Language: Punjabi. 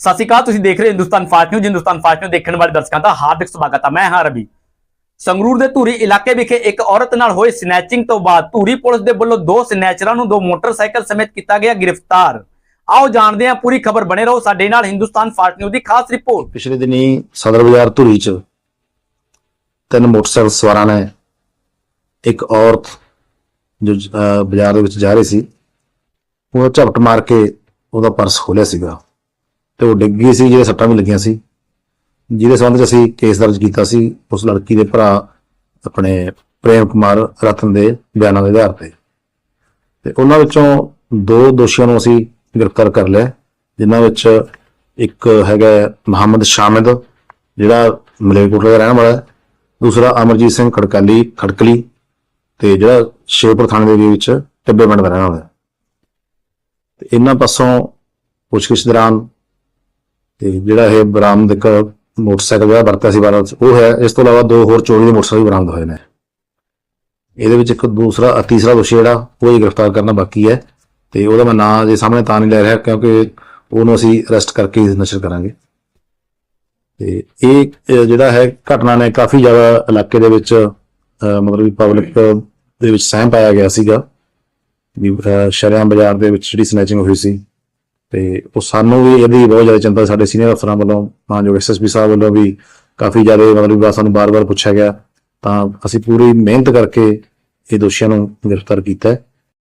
ਸਤਿ ਸ਼੍ਰੀ ਅਕਾਲ, ਤੁਸੀਂ ਦੇਖ ਰਹੇ ਹੋ Hindustan fast news. Hindustan fast news ਦੇਖਣ ਵਾਲੇ ਦਰਸ਼ਕਾਂ ਦਾ ਹਾਰਦਿਕ ਸਵਾਗਤ ਹੈ ਮੈਂ ਹਾਂ ਰਵੀ। ਸੰਗਰੂਰ ਦੇ ਧੂਰੀ ਇਲਾਕੇ ਵਿਖੇ ਇੱਕ ਔਰਤ ਨਾਲ ਹੋਈ ਸਨੈਚਿੰਗ ਤੋਂ ਬਾਅਦ ਧੂਰੀ ਪੁਲਿਸ ਦੇ ਵੱਲੋਂ ਦੋ ਸਨੈਚਰਾਂ ਨੂੰ ਦੋ ਮੋਟਰਸਾਈਕਲ ਸਮੇਤ ਕੀਤਾ ਗਿਆ ਗ੍ਰਿਫਤਾਰ। ਆਓ ਜਾਣਦੇ ਹਾਂ, ਪੂਰੀ ਖਬਰ ਬਣੇ ਰਹੋ ਸਾਡੇ ਨਾਲ ਹਿੰਦੁਸਤਾਨ ਫਾਸਟ ਨਿਊਜ਼ ਦੀ ਖਾਸ ਰਿਪੋਰਟ। ਪਿਛਲੇ ਦਿਨੀ ਸਦਰ ਬਾਜ਼ਾਰ ਧੂਰੀ ਚ ਤਿੰਨ ਮੋਟਰਸਾਈਕਲ ਸਵਾਰਾਂ ਨੇ ਇੱਕ ਔਰਤ ਜੋ ਬਾਜ਼ਾਰ ਦੇ ਵਿੱਚ ਜਾ ਰਹੀ ਸੀ, ਉਹ ਝਪਟ ਮਾਰ ਕੇ ਉਹਦਾ ਪਰਸ ਖੋਲਿਆ ਸੀਗਾ। ਤੇ ਉਹ ਡਿੱਗ ਗਈ ਸੀ ਜਿਹਦੇ ਸੱਟਾਂ ਵੀ ਲੱਗੀਆਂ ਸੀ। ਜਿਹਦੇ ਸੰਬੰਧ ਚ ਅਸੀਂ ਕੇਸ ਦਰਜ ਕੀਤਾ ਸੀ, ਉਸ ਲੜਕੀ ਦੇ ਭਰਾ ਆਪਣੇ ਪ੍ਰੇਮ ਕੁਮਾਰ ਰਤਨ ਦੇ ਬਿਆਨਾਂ ਦੇ ਆਧਾਰ ਤੇ। ਤੇ ਉਹਨਾਂ ਵਿੱਚੋਂ ਦੋ ਦੋਸ਼ੀਆਂ ਨੂੰ ਅਸੀਂ ਗ੍ਰਿਫਤਾਰ ਕਰ ਲਿਆ। ਜਿਨ੍ਹਾਂ ਵਿੱਚ ਇੱਕ ਹੈਗਾ ਮੁਹੰਮਦ ਸ਼ਾਮਿਦ, ਜਿਹੜਾ ਮਲੇਰਕੋਟਲਾ ਦਾ ਰਹਿਣ ਵਾਲਾ ਹੈ। ਦੂਸਰਾ ਅਮਰਜੀਤ ਸਿੰਘ ਖੜਕਾਲੀ, ਖੜਕਲੀ ਤੇ ਜਿਹੜਾ ਸ਼ੇਰਪੁਰ ਥਾਣੇ ਦੇ ਵਿੱਚ ਟਿੱਬੇ ਪਿੰਡ ਦਾ ਰਹਿਣ ਵਾਲਾ ਹੈ। ਤੇ ਇਹਨਾਂ ਪਾਸੋਂ ਪੁੱਛਗਿੱਛ ਦੌਰਾਨ ਤੇ ਜਿਹੜਾ ਇਹ ਬਰਾਮਦ ਇੱਕ ਮੋਟਰਸਾਈਕਲ ਜਿਹੜਾ ਵਰਤਿਆ ਸੀ ਬਾਰਾਂ ਉਹ ਹੈ ਇਸ ਤੋਂ ਇਲਾਵਾ ਦੋ ਹੋਰ ਚੋਰੀ ਦੇ ਮੋਟਰਸਾਈਕਲ ਵੀ ਬਰਾਮਦ ਹੋਏ ਨੇ। ਇਹਦੇ ਵਿੱਚ ਇੱਕ ਦੂਸਰਾ ਤੀਸਰਾ ਦੋਸ਼ੀ ਜਿਹੜਾ ਉਹ ਹੀ ਗ੍ਰਿਫਤਾਰ ਕਰਨਾ ਬਾਕੀ ਹੈ ਤੇ ਉਹਦਾ ਮੈਂ ਨਾਂ ਜੇ ਸਾਹਮਣੇ ਤਾਂ ਨਹੀਂ ਲੈ ਰਿਹਾ ਕਿਉਂਕਿ ਉਹਨੂੰ ਅਸੀਂ ਅਰੈਸਟ ਕਰਕੇ ਨਸ਼ਰ ਕਰਾਂਗੇ। ਤੇ ਇਹ ਜਿਹੜਾ ਹੈ ਘਟਨਾ ਨੇ ਕਾਫੀ ਜ਼ਿਆਦਾ ਇਲਾਕੇ ਦੇ ਵਿੱਚ ਮਤਲਬ ਵੀ ਪਬਲਿਕ ਦੇ ਵਿੱਚ ਸਹਿਮ ਪਾਇਆ ਗਿਆ ਸੀਗਾ ਵੀ ਅ, ਬਾਜ਼ਾਰ ਦੇ ਵਿੱਚ ਜਿਹੜੀ ਸਨੈਚਿੰਗ ਹੋਈ ਸੀ। ਤੇ ਉਹ ਸਾਨੂੰ ਵੀ ਇਹਦੀ ਬਹੁਤ ਜ਼ਿਆਦਾ ਚਿੰਤਾ ਸਾਡੇ ਸੀਨੀਅਰ ਅਫਸਰਾਂ ਵੱਲੋਂ ਮਾਨਯੋਗ ਐਸਐਸਪੀ ਸਾਹਿਬ ਵੱਲੋਂ ਵੀ ਕਾਫੀ ਜ਼ਿਆਦਾ ਮਤਲਬ ਵੀ ਸਾਨੂੰ ਬਾਰ-ਬਾਰ ਪੁੱਛਿਆ ਗਿਆ, ਤਾਂ ਅਸੀਂ ਪੂਰੀ ਮਿਹਨਤ ਕਰਕੇ ਇਹ ਦੋਸ਼ੀਆਂ ਨੂੰ ਗ੍ਰਿਫਤਾਰ ਕੀਤਾ ਹੈ।